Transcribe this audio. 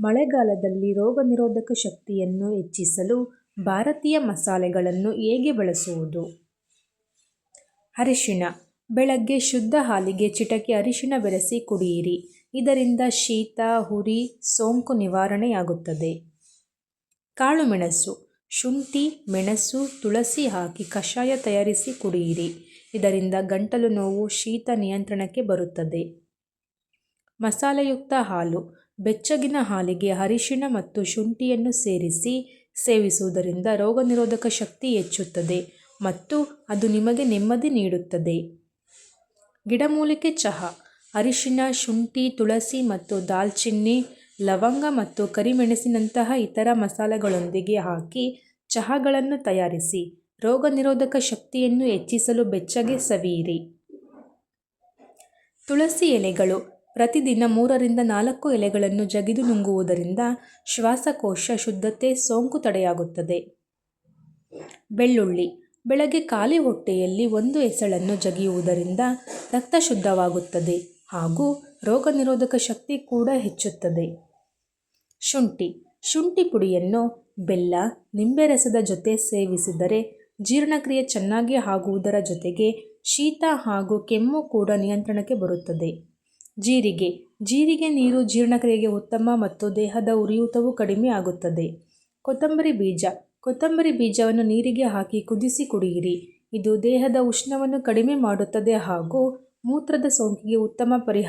ಮಳೆಗಾಲದಲ್ಲಿ ರೋಗನಿರೋಧಕ ಶಕ್ತಿಯನ್ನು ಹೆಚ್ಚಿಸಲು ಭಾರತೀಯ ಮಸಾಲೆಗಳನ್ನು ಹೇಗೆ ಬಳಸುವುದು? ಅರಿಶಿನ ಬೆಳಗ್ಗೆ ಶುದ್ಧ ಹಾಲಿಗೆ ಚಿಟಕಿ ಅರಿಶಿನ ಬೆರೆಸಿ ಕುಡಿಯಿರಿ. ಇದರಿಂದ ಶೀತ, ಹುರಿ ಸೋಂಕು ನಿವಾರಣೆಯಾಗುತ್ತದೆ. ಕಾಳುಮೆಣಸು ಶುಂಠಿ, ಮೆಣಸು, ತುಳಸಿ ಹಾಕಿ ಕಷಾಯ ತಯಾರಿಸಿ ಕುಡಿಯಿರಿ. ಇದರಿಂದ ಗಂಟಲು ನೋವು, ಶೀತ ನಿಯಂತ್ರಣಕ್ಕೆ ಬರುತ್ತದೆ. ಮಸಾಲೆಯುಕ್ತ ಹಾಲು ಬೆಚ್ಚಗಿನ ಹಾಲಿಗೆ ಅರಿಶಿಣ ಮತ್ತು ಶುಂಠಿಯನ್ನು ಸೇರಿಸಿ ಸೇವಿಸುವುದರಿಂದ ರೋಗನಿರೋಧಕ ಶಕ್ತಿ ಹೆಚ್ಚುತ್ತದೆ ಮತ್ತು ಅದು ನಿಮಗೆ ನೆಮ್ಮದಿ ನೀಡುತ್ತದೆ. ಗಿಡಮೂಲಿಕೆ ಚಹಾ ಅರಿಶಿನ, ಶುಂಠಿ, ತುಳಸಿ ಮತ್ತು ದಾಲ್ಚಿನ್ನಿ, ಲವಂಗ ಮತ್ತು ಕರಿಮೆಣಸಿನಂತಹ ಇತರ ಮಸಾಲೆಗಳೊಂದಿಗೆ ಹಾಕಿ ಚಹಾಗಳನ್ನು ತಯಾರಿಸಿ ರೋಗ ನಿರೋಧಕ ಶಕ್ತಿಯನ್ನು ಹೆಚ್ಚಿಸಲು ಬೆಚ್ಚಗೆ ಸವಿಯಿರಿ. ತುಳಸಿ ಎಲೆಗಳು ಪ್ರತಿದಿನ ಮೂರರಿಂದ ನಾಲ್ಕು ಎಲೆಗಳನ್ನು ಜಗಿದು ನುಂಗುವುದರಿಂದ ಶ್ವಾಸಕೋಶ ಶುದ್ಧತೆ, ಸೋಂಕು ತಡೆಯಾಗುತ್ತದೆ. ಬೆಳ್ಳುಳ್ಳಿ ಬೆಳಗ್ಗೆ ಖಾಲಿ ಹೊಟ್ಟೆಯಲ್ಲಿ ಒಂದು ಎಸಳನ್ನು ಜಗಿಯುವುದರಿಂದ ರಕ್ತ ಶುದ್ಧವಾಗುತ್ತದೆ ಹಾಗೂ ರೋಗನಿರೋಧಕ ಶಕ್ತಿ ಕೂಡ ಹೆಚ್ಚುತ್ತದೆ. ಶುಂಠಿ ಶುಂಠಿ ಪುಡಿಯನ್ನು ಬೆಲ್ಲ, ನಿಂಬೆ ರಸದ ಜೊತೆ ಸೇವಿಸಿದರೆ ಜೀರ್ಣಕ್ರಿಯೆ ಚೆನ್ನಾಗಿ ಆಗುವುದರ ಜೊತೆಗೆ ಶೀತ ಹಾಗೂ ಕೆಮ್ಮು ಕೂಡ ನಿಯಂತ್ರಣಕ್ಕೆ ಬರುತ್ತದೆ. ಜೀರಿಗೆ ಜೀರಿಗೆ ನೀರು ಜೀರ್ಣಕ್ರಿಯೆಗೆ ಉತ್ತಮ ಮತ್ತು ದೇಹದ ಉರಿಯೂತವೂ ಕಡಿಮೆ ಆಗುತ್ತದೆ. ಕೊತ್ತಂಬರಿ ಬೀಜ ಕೊತ್ತಂಬರಿ ಬೀಜವನ್ನು ನೀರಿಗೆ ಹಾಕಿ ಕುದಿಸಿ ಕುಡಿಯಿರಿ. ಇದು ದೇಹದ ಉಷ್ಣವನ್ನು ಕಡಿಮೆ ಮಾಡುತ್ತದೆ ಹಾಗೂ ಮೂತ್ರದ ಸೋಂಕಿಗೆ ಉತ್ತಮ ಪರಿಹಾರ.